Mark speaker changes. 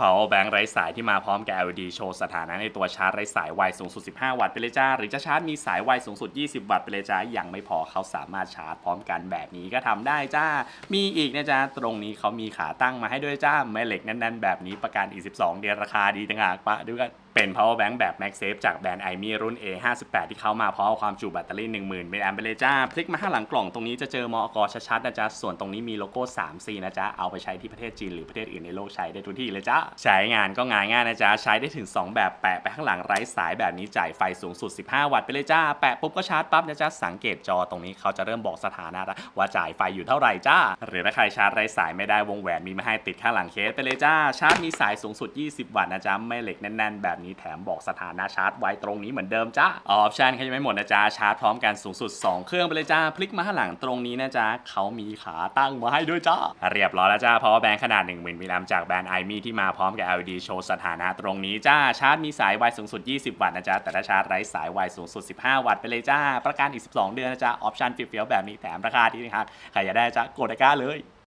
Speaker 1: power bank ไร้สายที่มาพร้อมกับ LED โชว์สถานะในตัวชาร์จไร้สายไวสูงสุด 15 วัตต์ไปเลยจ้า หรือจะชาร์จมีสายไวสูงสุด 20 วัตต์ไปเลยจ้า ยังไม่พอเขาสามารถชาร์จพร้อมกันแบบนี้ก็ทำได้จ้า มีอีกนะจ๊ะตรงนี้เขามีขาตั้งมาให้ด้วยจ้า แม่เหล็กแน่นๆ แบบนี้ประกันอีก12 เดือนราคาดีต่างหากปะดูกันเป็น power bank แบบ MagSafe จากแบรนด์ iMi รุ่น A58 ที่เข้ามาพร้อมความจุแบตเตอรี่ 10,000มิลลิแอมไปเลยจ้า พลิกมาข้างหลังกล่องตรงนี้จะเจอมอกชัดๆนะจ๊ะ ส่วนตรงนี้มีโลโก้ 3C นะจ๊ะ เอาไปใช้ที่ประเทศจีนหรือประเทศอื่นในโลกใช้ได้ทุกที่เลยจ้าใช้งานก็ง่ายง่ายนะจ๊ะ ใช้ได้ถึง 2 แบบแปะไปข้างหลังไร้สายแบบนี้จ่ายไฟสูงสุด 15 วัตต์ไปเลยจ้า แปะปุ๊บก็ชาร์จปั๊บนะจ๊ะ สังเกตจอตรงนี้เขาจะเริ่มบอกสถานะว่าจ่ายไฟอยู่เท่าไหร่จ้า หรือถ้าใครชาร์จไร้สายไม่ได้วงแหวนมีมาให้ติดข้างหลังเคสไปเลยจ้า ชาร์จมีสายสูงสุด 20 วัตต์นะจ๊ะแม่เหล็กแน่นๆ แบบนี้แถมบอกสถานะชาร์จไว้ตรงนี้เหมือนเดิมจ้า ออปชันเขายังไม่หมดนะจ๊ะ ชาร์จพร้อมกันสูงสุด 2 เครื่องไปเลยจ้า พลิกมาข้างหลังตรงนี้นะจ๊ะเขามีขาตั้งมาให้ด้วยจ้าเรียบร้อยแล้วจ้าเพราะแบงค์ขนาด10,000มิลลิแอมจากแบรนด์ iMi ที่มาพร้อมกับ LED โชว์สถานะตรงนี้จ้าชาร์จมีสายไวสูงสุด 20 วัตต์นะจ๊ะแต่ถ้าชาร์จไร้สายไวสูงสุด 15 วัตต์ไปเลยจ้า ประกันอีก 12 เดือนนะจ๊ะออปชันเฟี้ยวๆแบบนี้แถมราคาที่นะครับใครอยากได้จ้ากดตะกร้าเลย